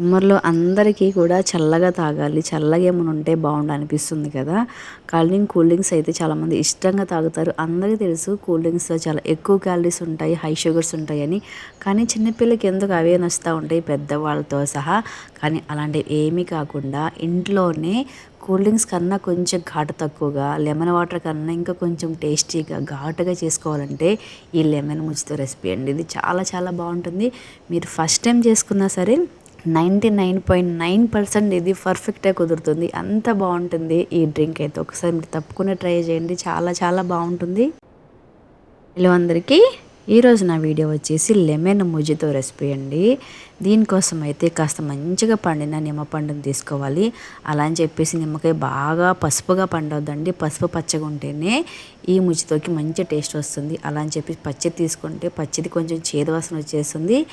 సమ్మర్లో అందరికీ కూడా చల్లగా తాగాలి. చల్లగా ఏమైనా ఉంటే బాగుండు అనిపిస్తుంది కదా. కూల్ కూల్ డ్రింక్స్ అయితే చాలామంది ఇష్టంగా తాగుతారు. అందరికీ తెలుసు కూల్ డ్రింక్స్లో చాలా ఎక్కువ క్యాలరీస్ ఉంటాయి హై షుగర్స్ ఉంటాయని. కానీ చిన్నపిల్లలకి ఎందుకు అవే నచ్చుతూ ఉంటాయి? పెద్దవాళ్ళతో సహా. కానీ అలాంటివి ఏమీ కాకుండా ఇంట్లోనే కూల్ డ్రింక్స్ కన్నా కొంచెం ఘాటు తక్కువగా లెమన్ వాటర్ కన్నా ఇంకా కొంచెం టేస్టీగా ఘాటుగా చేసుకోవాలంటే ఈ లెమన్ ముచ్చితో రెసిపీ అండి. ఇది చాలా చాలా బాగుంటుంది. మీరు ఫస్ట్ టైం చేసుకున్నా సరే ninety nine point nine percent ఇది పర్ఫెక్ట్గా కుదురుతుంది. అంత బాగుంటుంది ఈ డ్రింక్ అయితే. ఒకసారి మీరు తప్పకుండా ట్రై చేయండి. చాలా చాలా బాగుంటుంది. హలో అందరికీ ఈరోజు నా వీడియో వచ్చేసి లెమన్ ముజ్జితో రెసిపీ అండి. దీనికోసం అయితే కాస్త మంచిగా పండిన నిమ్మ పండుని తీసుకోవాలి. అలా అని చెప్పేసి నిమ్మకాయ బాగా పసుపుగా పండవద్దండి పసుపు పచ్చగా ఉంటేనే ఈ ముజ్జితోకి మంచి టేస్ట్ వస్తుంది. అలా అని చెప్పి పచ్చి తీసుకుంటే పచ్చిది కొంచెం చేదు వాసన వచ్చేస్తుంది.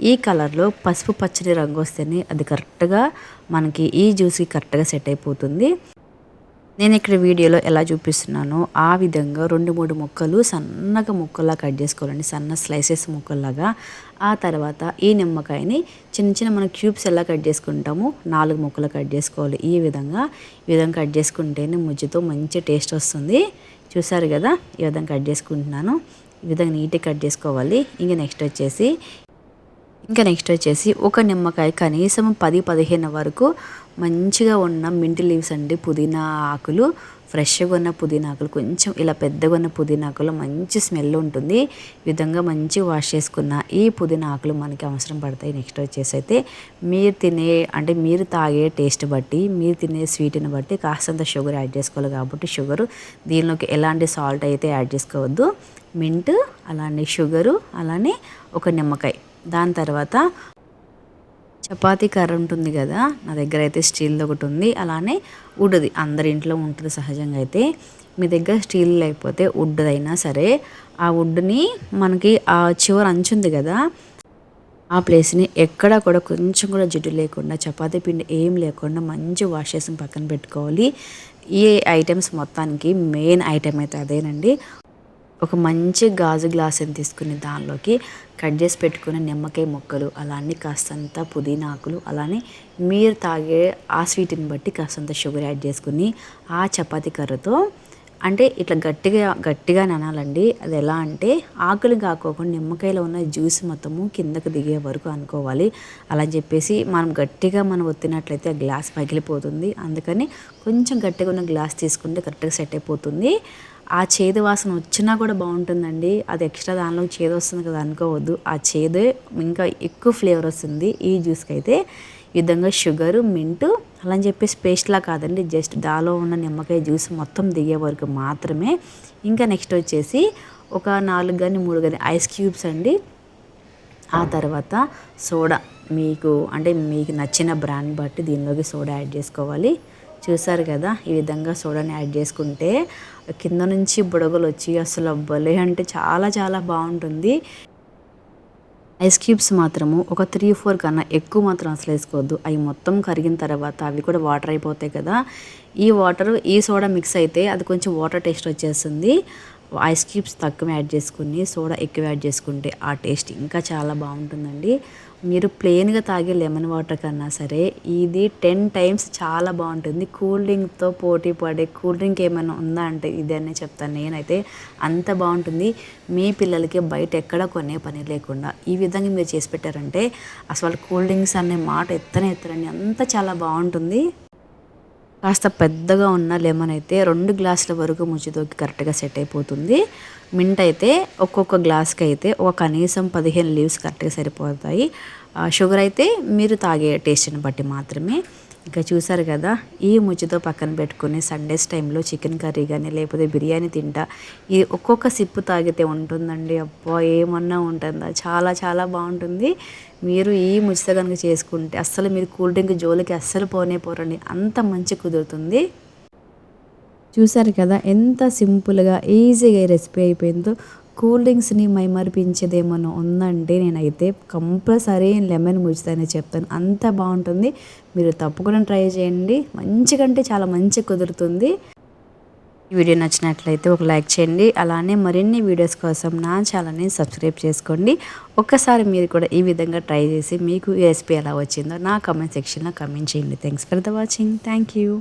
ఈ కలర్లో పసుపు పచ్చడి రంగు వస్తేనే అది కరెక్ట్గా మనకి ఈ జ్యూస్కి కరెక్ట్గా సెట్ అయిపోతుంది. నేను ఇక్కడ వీడియోలో ఎలా చూపిస్తున్నానో ఆ విధంగా రెండు మూడు ముక్కలు సన్నగా ముక్కల్లా కట్ చేసుకోవాలండి. సన్న స్లైసెస్ ముక్కల్లాగా. ఆ తర్వాత ఈ నిమ్మకాయని చిన్న చిన్న మన క్యూబ్స్ ఎలా కట్ చేసుకుంటామో నాలుగు ముక్కలు కట్ చేసుకోవాలి. ఈ విధంగా ఈ విధంగా కట్ చేసుకుంటేనే ముజ్జుతో మంచి టేస్ట్ వస్తుంది. చూసారు కదా? ఈ విధంగా కట్ చేసుకుంటున్నాను. ఈ విధంగా నీట్గా కట్ చేసుకోవాలి. ఇంకా నెక్స్ట్ వచ్చేసి ఇంకా నెక్స్ట్ వచ్చేసి ఒక నిమ్మకాయ కనీసం పది పదిహేను వరకు మంచిగా ఉన్న మింటి లీవ్స్ అండి. పుదీనా ఆకులు ఫ్రెష్గా ఉన్న పుదీనా ఆకులు కొంచెం ఇలా పెద్దగా ఉన్న పుదీనా ఆకులు మంచి స్మెల్ ఉంటుంది. విధంగా మంచి వాష్ చేసుకున్న ఈ పుదీనా ఆకులు మనకి అవసరం పడతాయి. నెక్స్ట్ వచ్చేసి అయితే మీరు తినే అంటే మీరు తాగే టేస్ట్ బట్టి మీరు తినే స్వీట్ని బట్టి కాస్తంత షుగర్ యాడ్ చేసుకోవాలి కాబట్టి షుగర్ దీనిలోకి ఎలాంటి సాల్ట్ అయితే యాడ్ చేసుకోవద్దు. మింట్ అలానే షుగరు అలానే ఒక నిమ్మకాయ. దాని తర్వాత చపాతీ కర్ర ఉంటుంది కదా నా దగ్గర అయితే స్టీల్ది ఒకటి ఉంది. అలానే వుడ్ది అందరి ఇంట్లో ఉంటుంది సహజంగా అయితే. మీ దగ్గర స్టీల్ లేకపోతే వుడ్దైనా సరే ఆ వుడ్ని మనకి ఆ చివరి అంచుంది కదా ఆ ప్లేస్ని ఎక్కడా కూడా కొంచెం కూడా జిడ్డు లేకుండా చపాతీ పిండి ఏం లేకుండా మంచి వాష్ చేసి పక్కన పెట్టుకోవాలి. ఈ ఐటమ్స్ మొత్తానికి మెయిన్ ఐటమ్ అయితే అదేనండి. ఒక మంచి గాజు గ్లాసుని తీసుకుని దానిలోకి కట్ చేసి పెట్టుకున్న నిమ్మకాయ ముక్కలు అలానే కాస్తంత పుదీనాకులు అలానే మీరు తాగే ఆ స్వీట్ని బట్టి కాస్తంత షుగర్ యాడ్ చేసుకుని ఆ చపాతీ కర్రతో అంటే ఇట్లా గట్టిగా గట్టిగా అనాలండి అది ఎలా అంటే ఆకులు కాకోకుండా నిమ్మకాయలో ఉన్న జ్యూస్ మొత్తము కిందకు దిగే వరకు అనుకోవాలి. అలా చెప్పేసి మనం గట్టిగా మనం ఒత్తినట్లయితే ఆ గ్లాస్ పగిలిపోతుంది. అందుకని కొంచెం గట్టిగా ఉన్న గ్లాస్ తీసుకుంటే కరెక్ట్గా సెట్ అయిపోతుంది. ఆ చేదు వాసన వచ్చినా కూడా బాగుంటుందండి. అది ఎక్స్ట్రా దానిలో చేదు వస్తుంది కదా అనుకోవద్దు. ఆ చేదే ఇంకా ఎక్కువ ఫ్లేవర్ వస్తుంది. ఈ జ్యూస్కి అయితే ఈ విధంగా షుగరు మింటు అలా అని చెప్పేసి పేస్ట్లా కాదండి. జస్ట్ దాలో ఉన్న నిమ్మకాయ జ్యూస్ మొత్తం దిగే వరకు మాత్రమే. ఇంకా నెక్స్ట్ వచ్చేసి ఒక నాలుగు కానీ మూడు కానీ ఐస్ క్యూబ్స్ అండి. ఆ తర్వాత సోడా మీకు అంటే మీకు నచ్చిన బ్రాండ్ బట్టి దీనిలోకి సోడా యాడ్ చేసుకోవాలి. చూసారు కదా ఈ విధంగా సోడాని యాడ్ చేసుకుంటే కింద నుంచి బుడగలు వచ్చి అసలు భలే అంటే చాలా చాలా బాగుంటుంది. ఐస్ క్యూబ్స్ మాత్రము ఒక త్రీ ఫోర్ కన్నా ఎక్కువ మాత్రం అసలు వేసుకోవద్దు. అవి మొత్తం కరిగిన తర్వాత అవి కూడా వాటర్ అయిపోతాయి కదా. ఈ వాటర్ ఈ సోడా మిక్స్ అయితే అది కొంచెం వాటర్ టేస్ట్ వచ్చేస్తుంది. ఐస్ క్యూబ్స్ తక్కువ యాడ్ చేసుకుని సోడా ఎక్కువ యాడ్ చేసుకుంటే ఆ టేస్ట్ ఇంకా చాలా బాగుంటుందండి. మీరు ప్లెయిన్గా తాగే లెమన్ వాటర్ కన్నా సరే ఇది టెన్ టైమ్స్ చాలా బాగుంటుంది. కూల్ డ్రింక్తో పోటీ పడే కూల్ డ్రింక్ ఏమైనా ఉందా అంటే ఇదే అనే చెప్తాను నేనైతే అంత బాగుంటుంది. మీ పిల్లలకి బయట ఎక్కడ కొనే పని లేకుండా. ఈ విధంగా మీరు చేసి పెట్టారంటే అసలు కూల్ డ్రింక్స్ అనే మాట ఎత్తనే ఎత్తరండి. అంత చాలా బాగుంటుంది. కాస్త పెద్దగా ఉన్న లెమన్ అయితే రెండు గ్లాసుల వరకు ముచ్చితోకి కరెక్ట్గా సెట్ అయిపోతుంది. మింట్ అయితే ఒక్కొక్క గ్లాస్కి అయితే ఒక కనీసం పదిహేను లీవ్స్ కరెక్ట్గా సరిపోతాయి. షుగర్ అయితే మీరు తాగే టేస్ట్ని బట్టి మాత్రమే. ఇంకా చూసారు కదా ఈ ముచ్చతో పక్కన పెట్టుకుని సండేస్ టైంలో చికెన్ కర్రీ కానీ లేకపోతే బిర్యానీ తింటా ఈ ఒక్కొక్క సిప్పు తాగితే ఉంటుందండి. అబ్బా ఏమన్నా ఉంటుందా? చాలా చాలా బాగుంటుంది. మీరు ఈ ముచ్చిత కనుక చేసుకుంటే అస్సలు మీరు కూల్ డ్రింక్ జోలికి అస్సలు పోనే పోరండి. అంత మంచి కుదురుతుంది. చూసారు కదా ఎంత సింపుల్గా ఈజీగా రెసిపీ అయిపోయిందో. కూల్ డ్రింక్స్ని మైమరిపించేదేమన్నా ఉందంటే నేనైతే కంపల్సరీ లెమన్ ముజ్జితోనే చెప్తాను. అంత బాగుంటుంది. మీరు తప్పకుండా ట్రై చేయండి. మంచిగంటే చాలా మంచి కుదురుతుంది. ఈ వీడియో నచ్చినట్లయితే ఒక లైక్ చేయండి. అలానే మరిన్ని వీడియోస్ కోసం నా ఛానల్ని సబ్స్క్రైబ్ చేసుకోండి. ఒక్కసారి మీరు కూడా ఈ విధంగా ట్రై చేసి మీకు ఈ రెసిపీ ఎలా వచ్చిందో నా కమెంట్ సెక్షన్లో కమెంట్ చేయండి. Thanks for the watching thank you